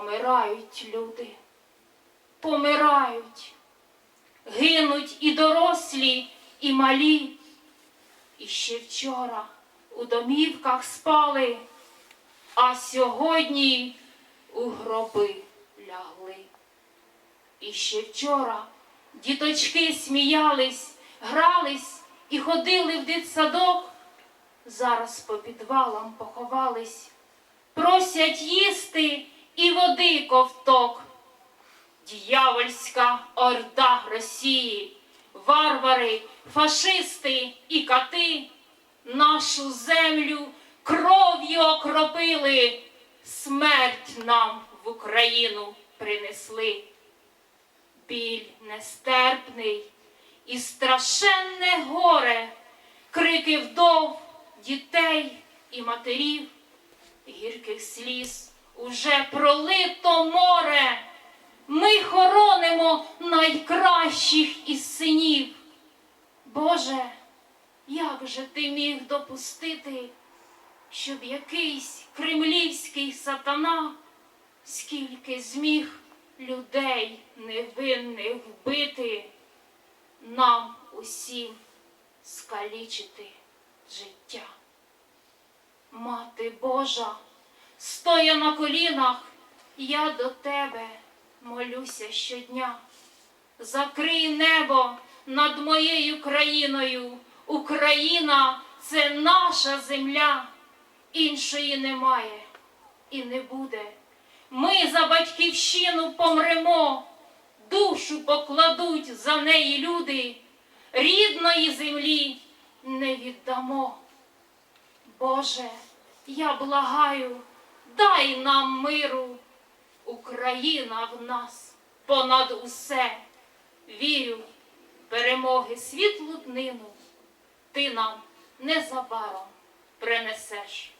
Помирають люди, помирають, гинуть і дорослі, і малі. І ще вчора у домівках спали, а сьогодні у гроби лягли. І ще вчора діточки сміялись, грались і ходили в дитсадок, зараз по підвалам поховались, просять їсти води ковток. Дьявольська орда Росії, варвари, фашисти і кати нашу землю кров'ю окропили, смерть нам в Україну принесли. Біль нестерпний і страшенне горе, крики вдов, дітей і матерів, гірких сліз уже пролито море. Ми хоронимо найкращих із синів. Боже, як же ти міг допустити, щоб якийсь кремлівський сатана скільки зміг людей невинних вбити, нам усім скалічити життя. Мати Божа, стоя на колінах, я до тебе молюся щодня. Закрий небо над моєю країною. Україна це наша земля, іншої немає і не буде. Ми за батьківщину помремо, душу покладуть за неї люди, рідної землі не віддамо. Боже, я благаю, дай нам миру. Україна в нас понад усе. Вірю, перемоги світлу днину ти нам незабаром принесеш.